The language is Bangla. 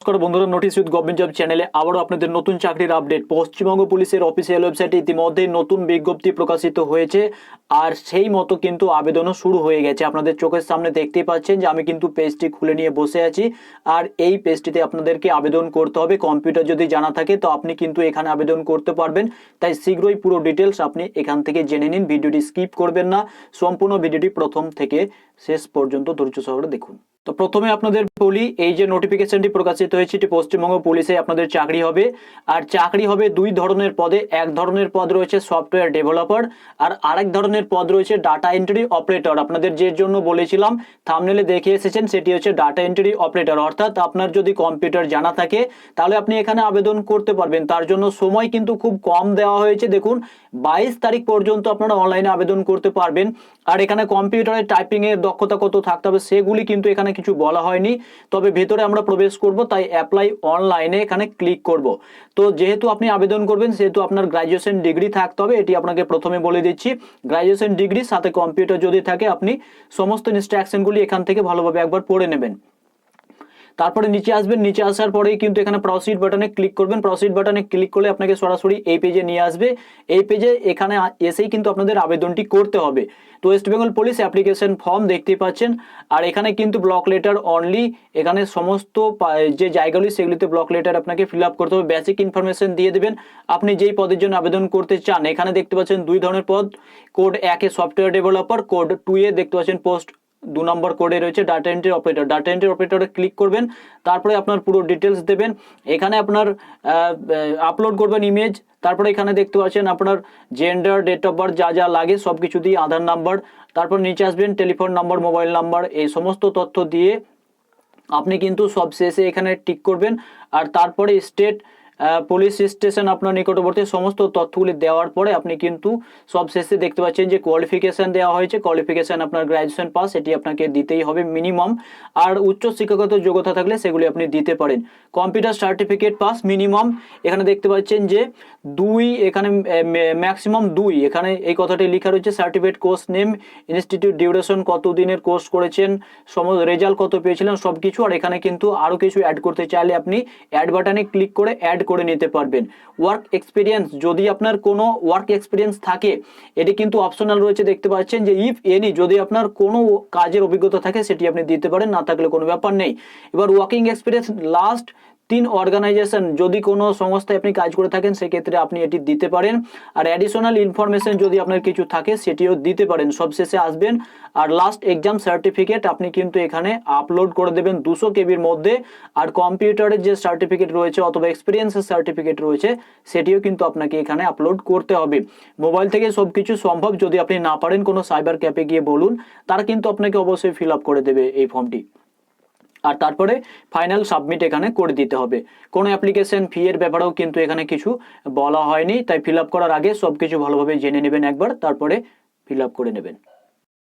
নমস্কার বন্ধুরা নোটিস উইথ গভর্নমেন্ট জব চ্যানেলে আবারও আপনাদের নতুন চাকরির আপডেট পশ্চিমবঙ্গ পুলিশের অফিসিয়াল ওয়েবসাইটে ইতিমধ্যে নতুন বিজ্ঞপ্তি প্রকাশিত হয়েছে আর সেই মতো কিন্তু আবেদনও শুরু হয়ে গেছে। আপনাদের চোখের সামনে দেখতেই পাচ্ছেন যে আমি কিন্তু পেজটি খুলে নিয়ে বসে আছি আর এই পেজটিতে আপনাদেরকে আবেদন করতে হবে। কম্পিউটার যদি জানা থাকে তো আপনি কিন্তু এখানে আবেদন করতে পারবেন। তাই শীঘ্রই পুরো ডিটেলস আপনি এখান থেকে জেনে নিন। ভিডিওটি স্কিপ করবেন না। সম্পূর্ণ ভিডিওটি প্রথম থেকে শেষ পর্যন্ত ধৈর্য সহকারে দেখুন। তো প্রথমে আপনাদের বলি এই যে নোটিফিকেশনটি প্রকাশিত হয়েছে, এটি পশ্চিমবঙ্গ পুলিশে আপনাদের চাকরি হবে। আর চাকরি হবে দুই ধরনের পদে। এক ধরনের পদ রয়েছে সফটওয়্যার ডেভেলপার আর আরেক ধরনের পদ রয়েছে ডাটা এন্ট্রি অপারেটর আপনাদের যে জন্য বলেছিলাম থামনেলে দেখে এসেছেন, সেটি হচ্ছে ডাটা এন্ট্রি অপারেটর অর্থাৎ আপনার যদি কম্পিউটার জানা থাকে, তাহলে আপনি এখানে আবেদন করতে পারবেন। তার জন্য সময় কিন্তু খুব কম দেওয়া হয়েছে। দেখুন, বাইশ তারিখ পর্যন্ত আপনারা অনলাইনে আবেদন করতে পারবেন। আর এখানে কম্পিউটারে টাইপিংয়ের দক্ষতা কত থাকতে হবে, সেগুলি কিন্তু এখানে কিছু বলা হয়নি। তবে ভেতরে আমরা প্রবেশ করব, তাই অ্যাপ্লাই অনলাইনে এখানে ক্লিক করব। তো যেহেতু আপনি আবেদন করবেন, সেহেতু আপনার গ্রাজুয়েশন ডিগ্রি থাকতে হবে, এটি আপনাকে প্রথমে বলে দিচ্ছি। গ্রাজুয়েশন ডিগ্রি সাথে কম্পিউটার যদি থাকে, আপনি সমস্ত ইনস্ট্রাকশনগুলি এখান থেকে ভালোভাবে একবার পড়ে নেবেন। তারপরে নিচে আসবেন, নিচে আসার পরেই কিন্তু এখানে প্রসিড বাটনে ক্লিক করবেন। প্রসিড বাটনে ক্লিক করলে আপনাকে সরাসরি এই পেজে নিয়ে আসবে। এই পেজে এখানে এসেই কিন্তু আপনাদের আবেদনটি করতে হবে। তো West Bengal police application form দেখতে পাচ্ছেন। আর এখানে কিন্তু ব্লক লেটার অনলি এখানে সমস্ত যে জায়গাগুলি, সেগুলিতে ব্লক লেটার আপনাকে ফিল আপ করতে হবে। বেসিক ইনফরমেশন দিয়ে দেবেন। আপনি যেই পদের জন্য আবেদন করতে চান, এখানে দেখতে পাচ্ছেন দুই ধরনের পদ। কোড একে সফটওয়্যার ডেভেলপার কোড টু এ দেখতে পাচ্ছেন পোস্ট দু নম্বর কোডে রয়েছে data entry operator data entry অপারেটরে click করবেন, তারপরে আপনার পুরো ডিটেলস দেবেন। এখানে আপনার আপলোড করবেন ইমেজ তারপরে এখানে দেখতে পাচ্ছেন আপনার জেন্ডার ডেট অফ বার্থ যা যা লাগে সব কিছু দিয়ে আধার নাম্বার তারপর নিচে আসবেন টেলিফোন নাম্বার মোবাইল নাম্বার এই সমস্ত তথ্য দিয়ে আপনি কিন্তু সব শেষে এখানে টিক করবেন। আর তারপরে স্টেট পুলিশ স্টেশন আপনার নিকটবর্তী সমস্ত তথ্যগুলি দেওয়ার পরে আপনি কিন্তু সব শেষে দেখতে পাচ্ছেন যে কোয়ালিফিকেশান দেওয়া হয়েছে। কোয়ালিফিকেশান আপনার গ্র্যাজুয়েশন পাস এটি আপনাকে দিতেই হবে মিনিমাম আর উচ্চ শিক্ষাগত যোগ্যতা থাকলে সেগুলি আপনি দিতে পারেন। কম্পিউটার সার্টিফিকেট পাস মিনিমাম এখানে দেখতে পাচ্ছেন যে দুই, এখানে ম্যাক্সিমাম দুই। এখানে এই কথাটি লেখা রয়েছে certificate course name institute duration কত দিনের কোর্স করেছেন সমস্ত রেজাল্ট কত পেয়েছিলেন সব কিছু আর এখানে কিন্তু আরও কিছু অ্যাড করতে চাইলে আপনি অ্যাড বাটনে ক্লিক করে অ্যাড করে নিতে পারবেন। ওয়ার্ক এক্সপিরিয়েন্স যদি আপনার কোনো ওয়ার্ক এক্সপিরিয়েন্স থাকে, এটি কিন্তু অপশনাল রয়েছে, দেখতে পাচ্ছেন যে ইফ এনি যদি আপনার কোনো কাজের অভিজ্ঞতা থাকে, সেটি আপনি দিতে পারেন, না থাকলে কোনো ব্যাপার নেই। এবার ওয়ার্কিং এক্সপিরিয়েন্স লাস্ট তিন অর্গানাইজেশন যদি কোনো সংস্থায় আপনি কাজ করে থাকেন, সেক্ষেত্রে আপনি এটি দিতে পারেন। আর অ্যাডিশনাল ইনফরমেশন যদি আপনার কিছু থাকে, সেটিও দিতে পারেন। সবশেষে আসবেন। আর লাস্ট এক্সাম সার্টিফিকেট আপনি কিন্তু এখানে আপলোড করে দেবেন দুশো কেবির মধ্যে। আর কম্পিউটারের যে সার্টিফিকেট রয়েছে, অথবা এক্সপিরিয়েন্সের সার্টিফিকেট রয়েছে, সেটিও কিন্তু আপনাকে এখানে আপলোড করতে হবে। মোবাইল থেকে সব কিছু সম্ভব। যদি আপনি না পারেন কোনো সাইবার ক্যাফে গিয়ে বলুন, তারা কিন্তু আপনাকে অবশ্যই ফিল আপ করে দেবে এই ফর্মটি আর তারপরে ফাইনাল সাবমিট এখানে করে দিতে হবে। কোনো অ্যাপ্লিকেশন ফি এর ব্যাপারেও কিন্তু এখানে কিছু বলা হয়নি, তাই ফিল করার আগে সব কিছু ভালোভাবে জেনে নেবেন একবার, তারপরে ফিল করে নেবেন।